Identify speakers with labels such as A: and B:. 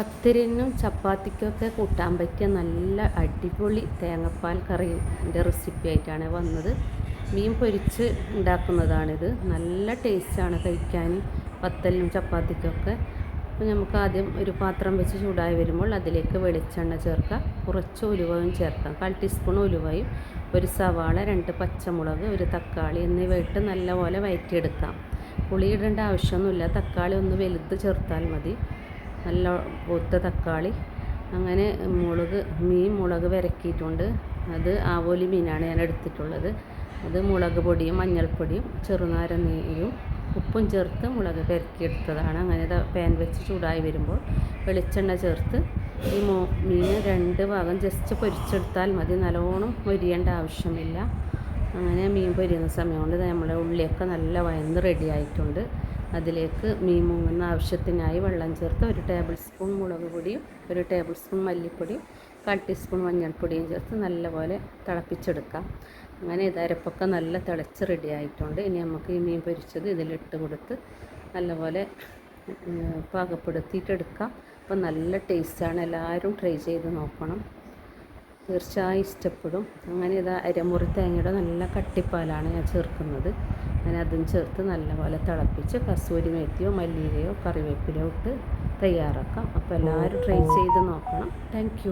A: പത്തിരിനും ചപ്പാത്തിക്കൊക്കെ കൂട്ടാൻ പറ്റിയ നല്ല അടിപൊളി തേങ്ങാപ്പാൽ കറിന്റെ റെസിപ്പി ആയിട്ടാണ് വന്നത്. മീൻ പൊരിച്ച് ഉണ്ടാക്കുന്നതാണിത്. നല്ല ടേസ്റ്റാണ് കഴിക്കാൻ പത്തലിനും ചപ്പാത്തിക്കൊക്കെ. അപ്പോൾ നമുക്ക് ആദ്യം ഒരു പാത്രം വെച്ച് ചൂടായി വരുമ്പോൾ അതിലേക്ക് വെളിച്ചെണ്ണ ചേർക്കാം കുറച്ച് ഉലുവയും ചേർക്കാം. കാൽ ടീസ്പൂൺ ഉലുവയും ഒരു സവാള രണ്ട് പച്ചമുളക് ഒരു തക്കാളി എന്നിവ ഇട്ട് നല്ലപോലെ വയറ്റിയെടുക്കാം. പുളിയിടേണ്ട ആവശ്യമൊന്നുമില്ല. തക്കാളി ഒന്ന് വലുത് ചേർത്താൽ മതി. നല്ല പൊത്ത തക്കാളി. അങ്ങനെ മുളക് മീൻ മുളക് വരക്കിയിട്ടുണ്ട്. അത് ആവോലി മീനാണ് ഞാൻ എടുത്തിട്ടുള്ളത്. അത് മുളക് പൊടിയും മഞ്ഞൾപ്പൊടിയും ചെറുനാരങ്ങയും ഉപ്പും ചേർത്ത് മുളക് പെരക്കിയെടുത്തതാണ്. അങ്ങനെ പാൻ വെച്ച് ചൂടായി വരുമ്പോൾ വെളിച്ചെണ്ണ ചേർത്ത് ഈ മോ മീൻ രണ്ട് ഭാഗം ജസ്റ്റ് പൊരിച്ചെടുത്താൽ മതി. നല്ലോണം പൊരിയേണ്ട ആവശ്യമില്ല. അങ്ങനെ മീൻ പൊരിയുന്ന സമയം കൊണ്ട് നമ്മളെ ഉള്ളിയൊക്കെ നല്ല വയന്ന് റെഡി ആയിട്ടുണ്ട്. അതിലേക്ക് മീൻ മുങ്ങുന്ന ആവശ്യത്തിനായി വെള്ളം ചേർത്ത് ഒരു ടേബിൾ സ്പൂൺ മുളക് പൊടിയും ഒരു ടേബിൾ സ്പൂൺ മല്ലിപ്പൊടിയും കാൽ ടീസ്പൂൺ മഞ്ഞൾപ്പൊടിയും ചേർത്ത് നല്ലപോലെ തിളപ്പിച്ചെടുക്കാം അങ്ങനെ ഇത് അരപ്പൊക്കെ നല്ല തിളച്ച് റെഡി ആയിട്ടുണ്ട്. ഇനി നമുക്ക് ഈ മീൻ പൊരിച്ചത് ഇതിലിട്ട് കൊടുത്ത് നല്ലപോലെ പാകപ്പെടുത്തിയിട്ടെടുക്കാം. അപ്പോൾ നല്ല ടേസ്റ്റാണ് എല്ലാവരും ട്രൈ ചെയ്ത് നോക്കണം. തീർച്ചയായും ഇഷ്ടപ്പെടും. അങ്ങനെ ഇതാ അരമുറി തേങ്ങയുടെ നല്ല കട്ടിപ്പാലാണ് ഞാൻ ചേർക്കുന്നത്. അങ്ങനെ അതും ചേർത്ത് നല്ലപോലെ തിളപ്പിച്ച് കസൂരി മേത്തിയോ മല്ലിയിലയോ കറിവേപ്പിലയോ ഇട്ട് തയ്യാറാക്കാം. അപ്പോൾ എല്ലാവരും ട്രൈ ചെയ്ത് നോക്കണം. താങ്ക്